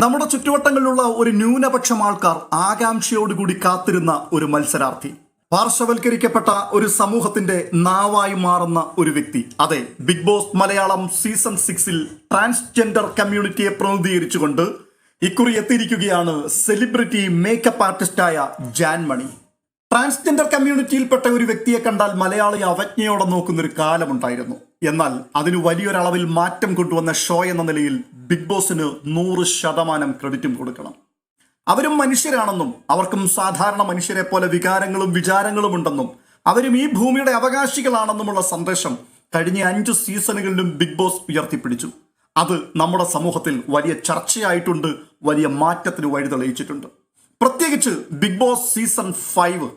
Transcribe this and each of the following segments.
നമ്മുടെ ചുറ്റുവട്ടങ്ങളിലുള്ള ഒരു ന്യൂനപക്ഷം ആൾക്കാർ ആകാംക്ഷയോടുകൂടി കാത്തിരുന്ന ഒരു മത്സരാർത്ഥി. പാർശ്വവൽക്കരിക്കപ്പെട്ട ഒരു സമൂഹത്തിന്റെ നാവായി മാറുന്ന ഒരു വ്യക്തി. അതെ ബിഗ് ബോസ് മലയാളം സീസൺ സിക്സിൽ ട്രാൻസ്ജെൻഡർ കമ്മ്യൂണിറ്റിയെ പ്രതിനിധീകരിച്ചുകൊണ്ട് ഇക്കുറി എത്തിയിരിക്കുകയാണ് സെലിബ്രിറ്റി മേക്കപ്പ് ആർട്ടിസ്റ്റായ ജാൻമണി ട്രാൻസ്ജെൻഡർ കമ്മ്യൂണിറ്റിയിൽപ്പെട്ട ഒരു വ്യക്തിയെ കണ്ടാൽ മലയാളി അവജ്ഞയോടെ നോക്കുന്നൊരു കാലമുണ്ടായിരുന്നു. എന്നാൽ അതിന് വലിയൊരളവിൽ മാറ്റം കൊണ്ടുവന്ന ഷോ എന്ന നിലയിൽ ബിഗ് ബോസിന് നൂറ് ശതമാനം ക്രെഡിറ്റും കൊടുക്കണം. അവരും മനുഷ്യരാണെന്നും അവർക്കും സാധാരണ മനുഷ്യരെ പോലെ വികാരങ്ങളും വിചാരങ്ങളും ഉണ്ടെന്നും അവരും ഈ ഭൂമിയുടെ അവകാശികളാണെന്നുമുള്ള സന്ദേശം കഴിഞ്ഞ അഞ്ച് സീസണുകളിലും ബിഗ് ബോസ് ഉയർത്തിപ്പിടിച്ചു. അത് നമ്മുടെ സമൂഹത്തിൽ വലിയ ചർച്ചയായിട്ടുണ്ട് വലിയ മാറ്റത്തിന് വഴി തെളിയിച്ചിട്ടുണ്ട് പ്രത്യേകിച്ച് Bigg Boss season five.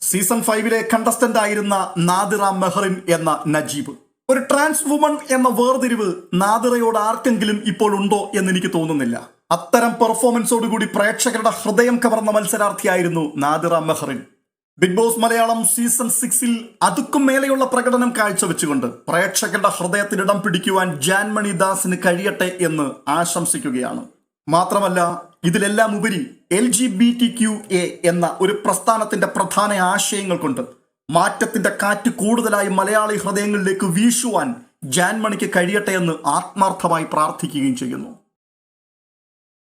Season ഫൈവിലെ contestant ആയിരുന്ന നാദിറ മെഹറിൻ എന്ന നജീബ്. ഒരു ട്രാൻസ് വുമൺ എന്ന വേർതിരിവ് നാദിറയോട് ആർക്കെങ്കിലും ഇപ്പോൾ ഉണ്ടോ എന്ന് എനിക്ക് തോന്നുന്നില്ല. അത്തരം പെർഫോമൻസോടുകൂടി പ്രേക്ഷകരുടെ ഹൃദയം കവർന്ന മത്സരാർത്ഥിയായിരുന്നു Nadira Mehrin. Bigg Boss Malayalam season സിക്സിൽ അതുക്കും മേലെയുള്ള പ്രകടനം കാഴ്ചവെച്ചുകൊണ്ട് പ്രേക്ഷകരുടെ ഹൃദയത്തിനിടം പിടിക്കുവാൻ ജാൻമണി ദാസിന് കഴിയട്ടെ എന്ന് ആശംസിക്കുകയാണ്. മാത്രമല്ല ഇതിലെല്ലാം ഉപരി L G B T Q A എന്ന ഒരു പ്രസ്ഥാനത്തിന്റെ പ്രധാന ആശയങ്ങൾ കൊണ്ട് മാറ്റത്തിന്റെ കാറ്റ് കൂടുതലായി മലയാളി ഹൃദയങ്ങളിലേക്ക് വീശുവാൻ ജാൻമണിക്ക് കഴിയട്ടെ എന്ന് ആത്മാർത്ഥമായി പ്രാർത്ഥിക്കുകയും ചെയ്യുന്നു.